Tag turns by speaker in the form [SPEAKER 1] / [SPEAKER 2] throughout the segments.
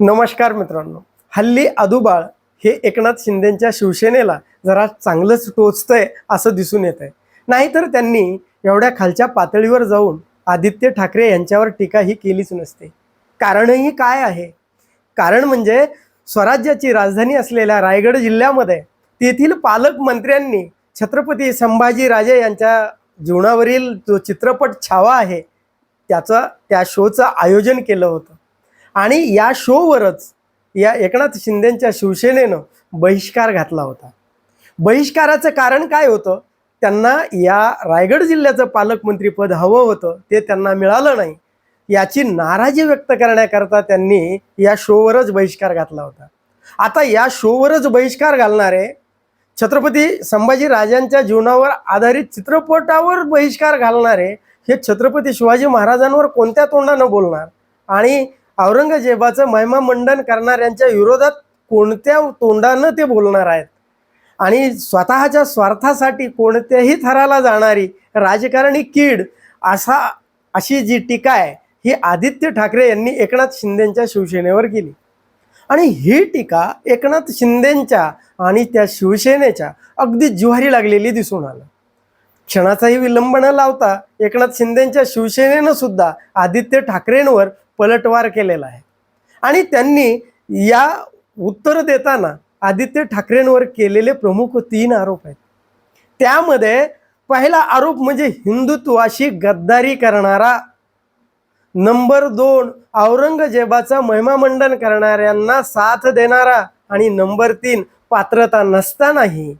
[SPEAKER 1] नमस्कार मित्रांनो. हल्ली आदुबाळ हे एकनाथ शिंदेच्या शिवसेनेला जरा चांगलंच टोचतंय असं दिसून येत आहे नाहीतर त्यांनी एवढ्या खालच्या पातळीवर जाऊन आदित्य ठाकरे यांच्यावर टीका ही केलीच नसते. कारणही काय आहे? कारण म्हणजे स्वराज्याची राजधानी असलेल्या रायगड जिल्ह्यामध्ये तेथील पालकमंत्र्यांनी छत्रपती संभाजीराजे यांच्या जीवनावरील जो चित्रपट छावा आहे त्याचं त्या शोचं आयोजन केलं होतं. आणि या शोवरच या एकनाथ शिंदेंच्या शिवसेनेनं बहिष्कार घातला होता. बहिष्काराचं कारण काय होतं? त्यांना या रायगड जिल्ह्याचं पालकमंत्रीपद हवं होतं ते त्यांना मिळालं नाही. याची नाराजी व्यक्त करण्याकरता त्यांनी या शोवरच बहिष्कार घातला होता. आता या शोवरच बहिष्कार घालणारे छत्रपती संभाजी राजांच्या जीवनावर आधारित चित्रपटावर बहिष्कार घालणारे हे छत्रपती शिवाजी महाराजांवर कोणत्या तोंडानं बोलणार? आणि औरंगजेबाचं महिमामंडन करणाऱ्यांच्या विरोधात कोणत्या तोंडानं ते बोलणार आहेत? आणि स्वतःच्या स्वार्थासाठी कोणत्याही थराला जाणारी राजकारणी कीड असा अशी जी टीका आहे ही आदित्य ठाकरे यांनी एकनाथ शिंदेंच्या शिवसेनेवर केली. आणि ही टीका एकनाथ शिंदेंच्या आणि त्या शिवसेनेच्या अगदी जुहारी लागलेली दिसून आलं. क्षणाचाही विलंब न लावता एकनाथ शिंदेंच्या शिवसेनेनं सुद्धा आदित्य ठाकरेंवर पलटवार केलेला आहे. आणि त्यांनी या उत्तर देताना आदित्य ठाकरेंवर केलेले प्रमुख तीन आरोप आहेत. त्यामध्ये पहिला आरोप म्हणजे हिंदुत्वाशी गद्दारी करणारा नंबर दोन औरंगजेबाचा महिमामंडन करणाऱ्यांना साथ देणारा आणि नंबर तीन पात्रता नसतानाही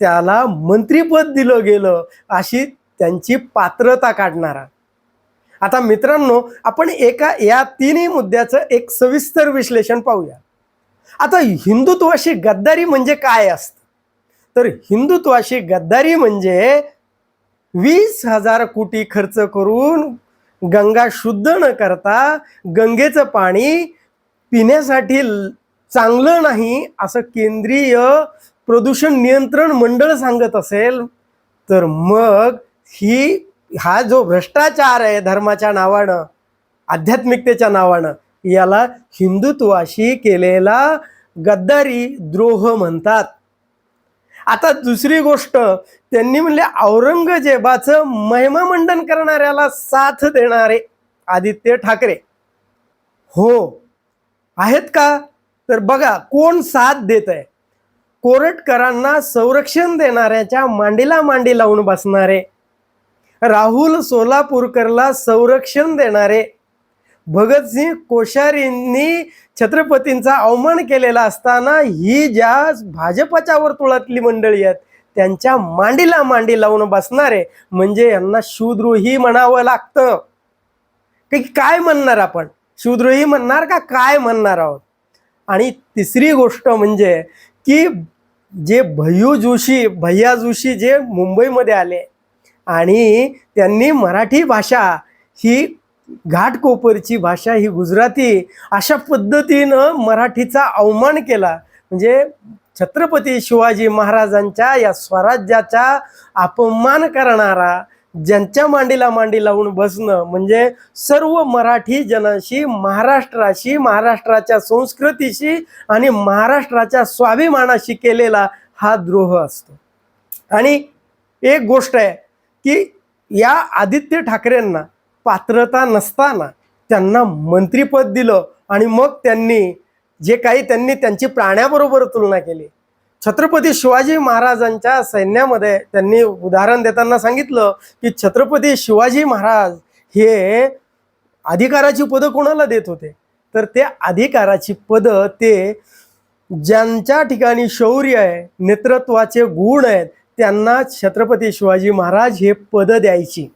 [SPEAKER 1] त्याला मंत्रीपद दिलं गेलं अशी त्यांची पात्रता काढणारा. आता मित्रांनो आपण एका या तिन्ही मुद्द्याचं एक सविस्तर विश्लेषण पाहूया. आता हिंदुत्वाशी गद्दारी म्हणजे काय असतं? तर हिंदुत्वाशी गद्दारी म्हणजे वीस हजार कोटी खर्च करून गंगा शुद्ध न करता गंगेचं पाणी पिण्यासाठी ल- चांगलं नाही असं केंद्रीय प्रदूषण नियंत्रण मंडळ सांगत असेल तर मग ही हा जो भ्रष्टाचार आहे धर्माच्या नावानं आध्यात्मिकतेच्या नावानं याला हिंदुत्वाशी केलेला गद्दारी द्रोह म्हणतात. आता दुसरी गोष्ट त्यांनी म्हणले औरंगजेबाचं महिमामंडन करणाऱ्याला साथ देणारे आदित्य ठाकरे. हो आहेत का? तर बघा कोण साथ देत आहे कोरटकरांना संरक्षण देणाऱ्याच्या मांडीला मांडी लावून बसणारे राहुल सोलापूरकरला संरक्षण देणारे. भगतसिंग कोश्यारींनी छत्रपतींचा अवमान केलेला असताना ही ज्या भाजपच्या वर्तुळातली मंडळी आहेत त्यांच्या मांडीला मांडी लावून बसणारे म्हणजे यांना शूद्रोही म्हणावं लागतं. की काय म्हणणार आपण? शूद्रोही म्हणणार का काय म्हणणार आहोत? आणि तिसरी गोष्ट म्हणजे की जे भय्यू जोशी भैया जोशी जे मुंबईमध्ये आले आणि त्यांनी मराठी भाषा ही घाटकोपरची भाषा ही गुजराती अशा पद्धतीनं मराठीचा अवमान केला. म्हणजे छत्रपती शिवाजी महाराजांच्या या स्वराज्याचा अपमान करणारा ज्यांच्या मांडीला मांडी लावून बसणं म्हणजे सर्व मराठी जनाशी महाराष्ट्राशी महाराष्ट्राच्या संस्कृतीशी आणि महाराष्ट्राच्या स्वाभिमानाशी केलेला हा द्रोह असतो. आणि एक गोष्ट आहे की या आदित्य ठाकरेंना पात्रता नसताना त्यांना मंत्रीपद दिलं आणि मग त्यांनी जे काही त्यांनी त्यांची प्राण्याबरोबर तुलना केली. छत्रपती शिवाजी महाराजांच्या सैन्यामध्ये त्यांनी उदाहरण देताना सांगितलं की छत्रपती शिवाजी महाराज हे अधिकाराची पदं कोणाला देत होते? तर ते अधिकाराची पदं ते ज्यांच्या ठिकाणी शौर्य आहे नेतृत्वाचे गुण आहेत त्यांना छत्रपती शिवाजी महाराज हे पदं द्यायची.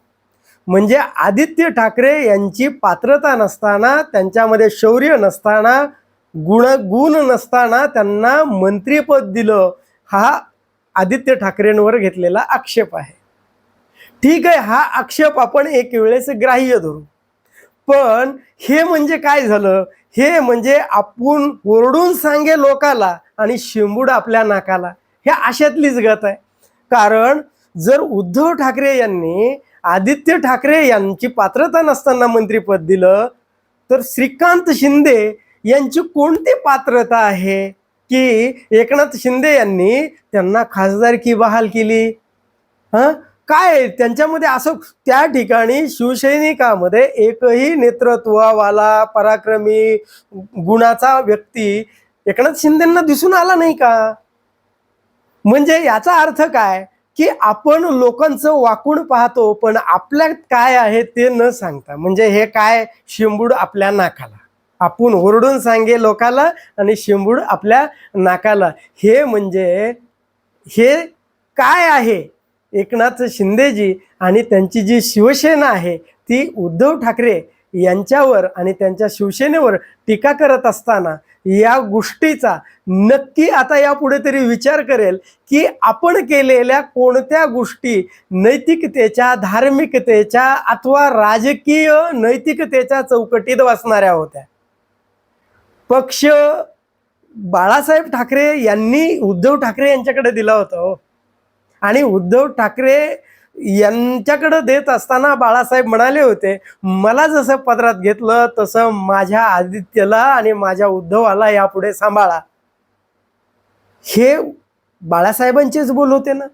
[SPEAKER 1] म्हणजे आदित्य ठाकरे यांची पात्रता नसताना त्यांच्यामध्ये शौर्य नसताना गुण गुण नसताना त्यांना मंत्रीपद दिलं हा आदित्य ठाकरेंवर घेतलेला आक्षेप आहे. ठीक आहे हा आक्षेप आपण एक वेळेस ग्राह्य धरू. पण हे म्हणजे काय झालं? हे म्हणजे आपण ओरडून सांगे लोकाला आणि शिंबूड आपल्या नाकाला. हे अशातलीच गत आहे. कारण जर उद्धव ठाकरे यांनी आदित्य ठाकरे यांची पात्रता नसताना मंत्रीपद दिलं तर श्रीकांत शिंदे यांची कोणती पात्रता आहे? की एकनाथ शिंदे यांनी त्यांना खासदारकी बहाल केली? हा? काय? त्यांच्यामध्ये असं त्या ठिकाणी शिवसैनिकामध्ये एकही नेतृत्ववाला पराक्रमी गुणाचा व्यक्ती एकनाथ शिंदेंना दिसून आला नाही का? म्हणजे याचा अर्थ काय? की आपण लोकांचं वाकून पाहतो पण आपल्यात काय आहे ते न सांगता. म्हणजे हे काय? शिंबूड आपल्या नाकाला. आपण ओरडून सांगे लोकाला आणि शिंबूड आपल्या नाकाला. हे म्हणजे हे काय आहे? एकनाथ शिंदेजी आणि त्यांची जी शिवसेना आहे ती उद्धव ठाकरे यांच्यावर आणि त्यांच्या शिवसेनेवर टीका करत असताना या गोष्टीचा नक्की आता यापुढे तरी विचार करेल की आपण केलेल्या कोणत्या गोष्टी नैतिकतेच्या धार्मिकतेच्या अथवा राजकीय नैतिकतेच्या चौकटीत बसणाऱ्या होत्या? पक्ष बाळासाहेब ठाकरे यांनी उद्धव ठाकरे यांच्याकडे दिला होता हो. आणि उद्धव ठाकरे यांच्याकडे देत असताना बाळासाहेब म्हणाले होते मला जसं पदरात घेतलं तसं माझ्या आदित्यला आणि माझ्या उद्धवाला यापुढे सांभाळा. हे बाळासाहेबांचेच बोल होते ना.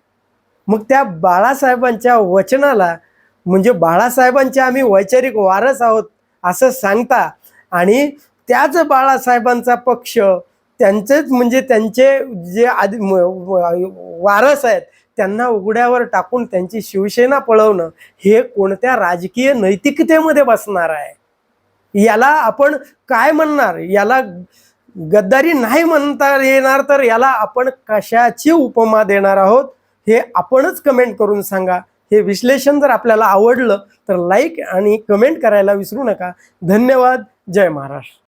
[SPEAKER 1] मग त्या बाळासाहेबांच्या वचनाला म्हणजे बाळासाहेबांचे आम्ही वैचारिक वारस आहोत असं सांगता आणि त्याच बाळासाहेबांचा पक्ष त्यांचेच म्हणजे त्यांचे जे आदि वारस आहेत त्यांना उघड्यावर टाकून त्यांची शिवसेना पळवणं हे कोणत्या राजकीय नैतिकतेमध्ये बसणार आहे? याला आपण काय म्हणणार? याला गद्दारी नाही म्हणता येणार तर याला आपण कशाची उपमा देणार आहोत? हे आपणच कमेंट करून सांगा. हे विश्लेषण जर आपल्याला आवडलं तर लाईक आणि कमेंट करायला विसरू नका. धन्यवाद. जय महाराष्ट्र.